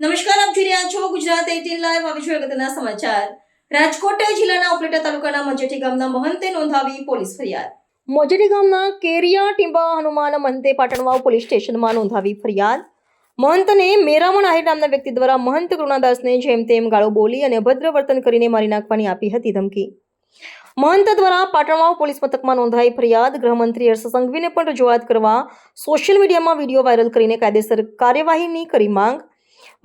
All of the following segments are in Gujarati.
જોઈ રહ્યા છો ગુજરાત એટીન લાઈવ આવી જોઈએ અગત્યના સમાચાર. રાજકોટ જિલ્લાના ઉપલેટા તાલુકાના મજેઠી ગામના મહંતે નોંધાવી પોલીસ ફરિયાદ. મજેઠી ગામના કેરિયા, ટીંબા, હનુમાન, મહંતે પાટણવાવ પોલીસ સ્ટેશનમાં નોંધાવી ફરિયાદ. મહંતને મેરામણ આહિર નામના વ્યક્તિ દ્વારા મહંત કૃણાદાસને જેમ તેમ ગાળો બોલી અને અભદ્ર વર્તન કરીને મારી નાખવાની આપી હતી ધમકી. મહંત દ્વારા પાટણવાવ પોલીસ મથકમાં નોંધાઈ ફરિયાદ. ગૃહમંત્રી હર્ષ સંઘવીને પણ રજૂઆત કરવા સોશિયલ મીડિયામાં વીડિયો વાયરલ કરીને કાયદેસર કાર્યવાહીની કરી માંગ.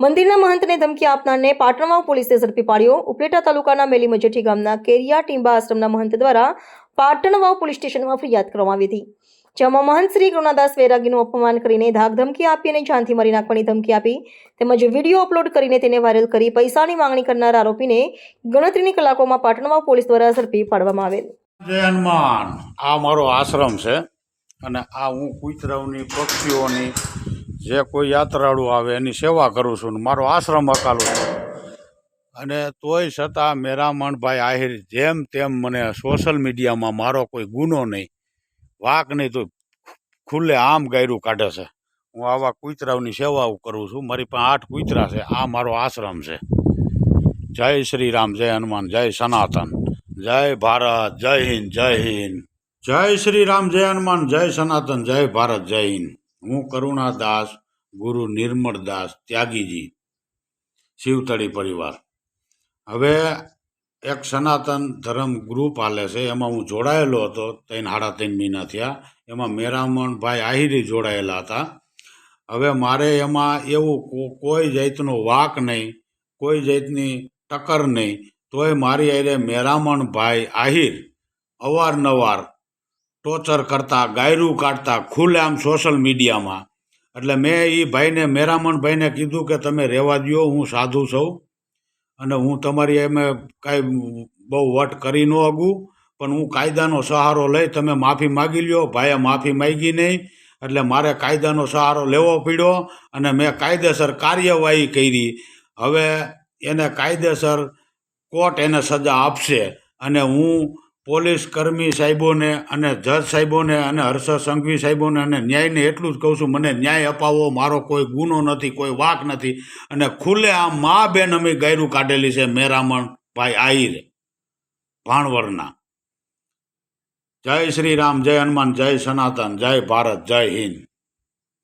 મંદિરના મહંતને ધમકી આપનારને પાટણવાવ પોલીસે ઝડપી પાડ્યો. ઉપલેટા તાલુકાના મેલી મજેઠી ગામના કેરિયા ટીંબા આશ્રમના મહંત દ્વારા પાટણવાવ પોલીસ સ્ટેશનમાં ફરિયાદ કરવામાં આવી હતી, જેમાં મહંત શ્રી કૃણાદાસ વૈરાગીનું અપમાન કરીને ધાક ધમકી આપી અને જાનથી મારી નાખવાની ધમકી આપી, તેમજ વીડિયો અપલોડ કરીને તેને વાયરલ કરી પૈસાની માંગણી કરનાર આરોપીને ગણતરીની કલાકોમાં પાટણવાવ પોલીસ દ્વારા ઝડપી પાડવામાં આવેલ. જય હનુમાન. આ મારો આશ્રમ છે અને આ હું કૂતરાઓની પક્ષીઓની જે કોઈ યાત્રાળુ આવે એની સેવા કરું છું ને મારો આશ્રમ અકાલું છું. અને તોય છતાં મેરામણભાઈ આહિર જેમ તેમ મને સોશિયલ મીડિયામાં મારો કોઈ ગુનો નહીં. વાક નહીં તો ખુલ્લે આમ ગાયરું કાઢે છે. હું આવા કૂતરાઓની સેવાઓ કરું છું. મારી પાસે આઠ કૂતરા છે. આ મારો આશ્રમ છે. જય શ્રી રામ, જય હનુમાન, જય સનાતન, જય ભારત, જય હિન્દ જય હિન્દ. જય શ્રી રામ, જય હનુમાન, જય સનાતન, જય ભારત, જય હિન્દ. હું કરુણાદાસ, ગુરુ નિર્મળદાસ ત્યાગીજી શિવતળી પરિવાર. હવે એક સનાતન ધર્મ ગ્રુપ હાલે છે, એમાં હું જોડાયેલો હતો, ત્રણ સાડા ત્રણ મહિના થયા, એમાં મેરામણભાઈ આહિરી જોડાયેલા હતા. હવે મારે એમાં એવું કોઈ જાતનો વાક નહીં, કોઈ જાતની ટક્કર નહીં, તોય મારી હારે મેરામણભાઈ આહિર અવારનવાર ટોર્ચર કરતા, ગાયરું કાઢતા, ખુલ્લેઆમ સોશિયલ મીડિયામાં એટલે મેં એ ભાઈને, મેરામણભાઈને કીધું કે તમે રહેવા દ્યો, હું સાધુ છું. અને હું તમારી એમે કાંઈ બહુ વટ કરી ન આગું પણ હું કાયદાનો સહારો લઈ તમે માફી માગી લ્યો, ભાઈએ માફી માગી નહીં. એટલે મારે કાયદાનો સહારો લેવો પડ્યો અને મેં કાયદેસર કાર્યવાહી કરી. હવે એને કાયદેસર કોર્ટ એને સજા આપશે અને હું પોલીસ કર્મી સાહેબોને અને જજ સાહેબોને અને હર્ષ સંઘવી સાહેબોને અને ન્યાયને એટલું જ કહું છું, મને ન્યાય અપાવો, મારો કોઈ ગુનો નથી, કોઈ વાક નથી અને ખુલ્લે આમ મા બેન અમે ગાયરું કાઢેલી છે, મેરામણ ભાઈ આહિરે ભાણવરના. જય શ્રી રામ, જય હનુમાન, જય સનાતન, જય ભારત, જય હિન્દ.